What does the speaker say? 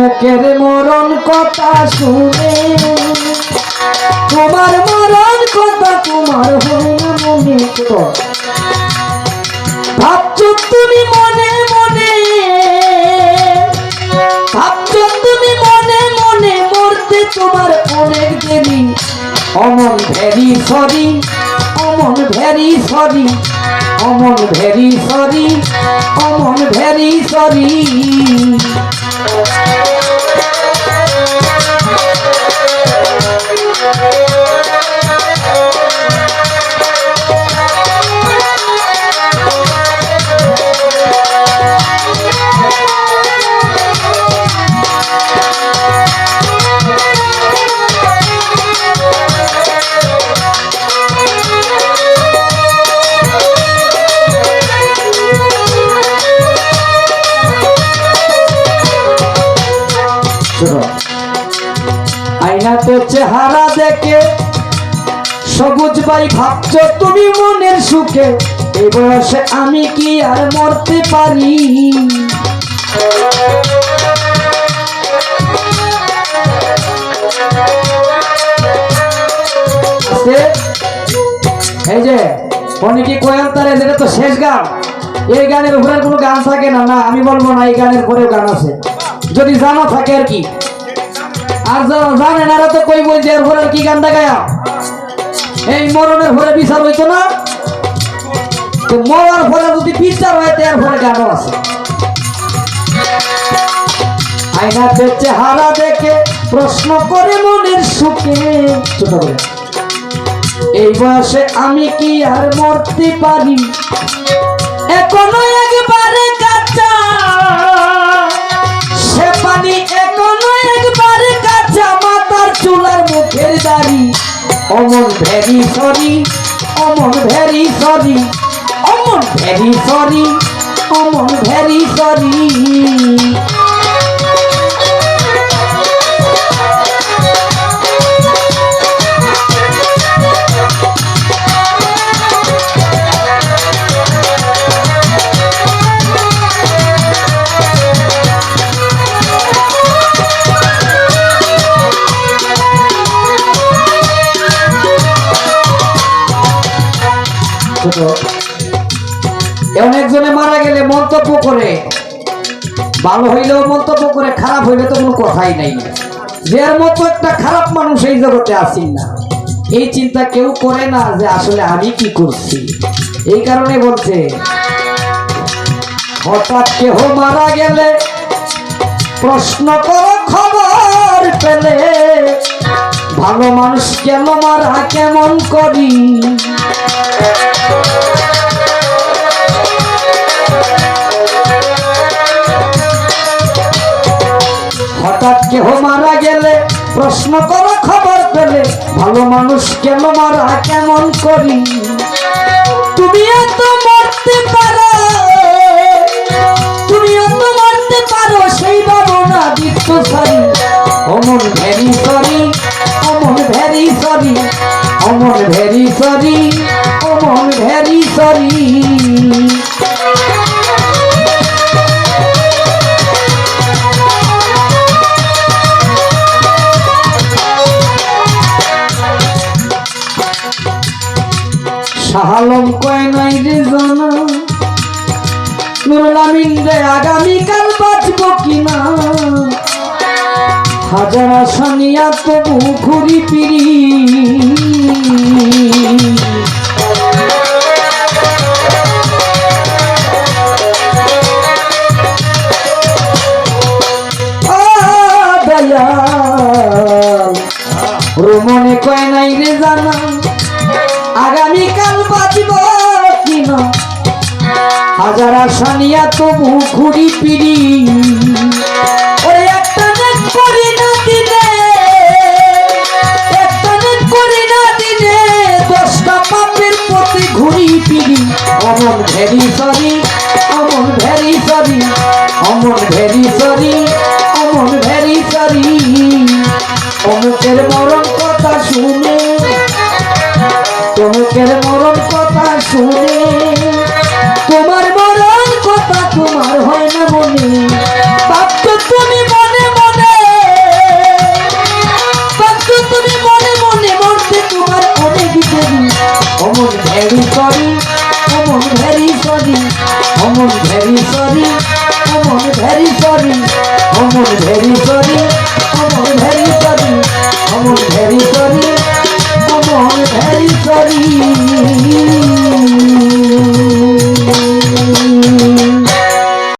অমুকের মরণ কথা শুনে। তোমার মরণ কথা তোমার হয় না মনে ভাবছ তুমি মনে মনে, ভাবছ তুমি মনে মনে মরতে তোমার অনেক দেরি। অমন ভেরি সরি, অমন ভেরি সরি, অমন ভেরি সরি, অমন ভেরি সরি। আয়নাতে চেহারা দেখে। সবুজ ভাই ভাবছ তুমি মনের সুখে। এই বয়সে আমি কি আর মরতে পারি? এই যে, অনেকে কয়াল তারে যেটা তো শেষ গান। এই গানের উপরে কোনো গান থাকে না না, আমি বলব না, এই গানের পরেও গান আছে। যদি জানা থাকে আর কি। আর যারা জানে না তো কই বলছে এর পরে কি গান গায়া এই মরণের পরে বিচার হইতো না। তো মরার পরে যদি বিচার হয়, তো এর পরে গানও আছে। আয়নাতে চেহারা দেখে প্রশ্ন করে মনের সুখে। এই বয়সে আমি কি আর মরতে পারি? এখনও একবারে কাঁচা মুখের দাড়ি অমন ভেরি সরি অমন ভেরি সরি অমন ভেরি সরি অমন ভেরি সরি। ছোট। এমন মারা গেলে মন্তব্য করে। ভালো হইলেও মন্তব্য করে, খারাপ হইলে তো কোনো কথাই নাই। যার মতো একটা খারাপ মানুষ এই জগতে আসি না। এই চিন্তা কেউ করে না যে আসলে আমি কি করছি। এই কারণে বলছে, হঠাৎ কেহ মারা গেলে প্রশ্ন করো খবর পেলে। ভালো মানুষ কেন মারা, কেমন করি? হঠাৎ কেহ মারা গেলে প্রশ্ন করো খবর পেলে, ভালো মানুষ কেন মারা, কেমন করি? তুমি এত মরতে অমন ভেরি সরি, অমন ভেরি সরি। শাহালম কয় নাই রে জানা, নুরুল আমিন রে আগামীকাল বাঁচব কিনা? হাজার সানিয়া, তবু ঘুরি আ দয়াল কয় নাই রে জানা, আগামীকাল বাঁচব কিনা হাজার সানিয়া, তবু ঘুরি পিড়ি ভেরি সরি, অমন ভেরি সরি, অমন ভেরি সরি, অমন ভেরি সরি। অমুকের মরণ কথা শুনে অমুকের মরণ কথা শুনে, তোমার মরণ কথা তোমার হয় না মনে বাপ্য তুমি মনে মনে মনে মরতে তোমার অনেক দেরি। অমন ভেরি সরি অমন ভেরি সরি, অমন ভেরি সরি, অমন ভেরি সরি, অমন ভেরি সরি, অমন ভেরি সরি।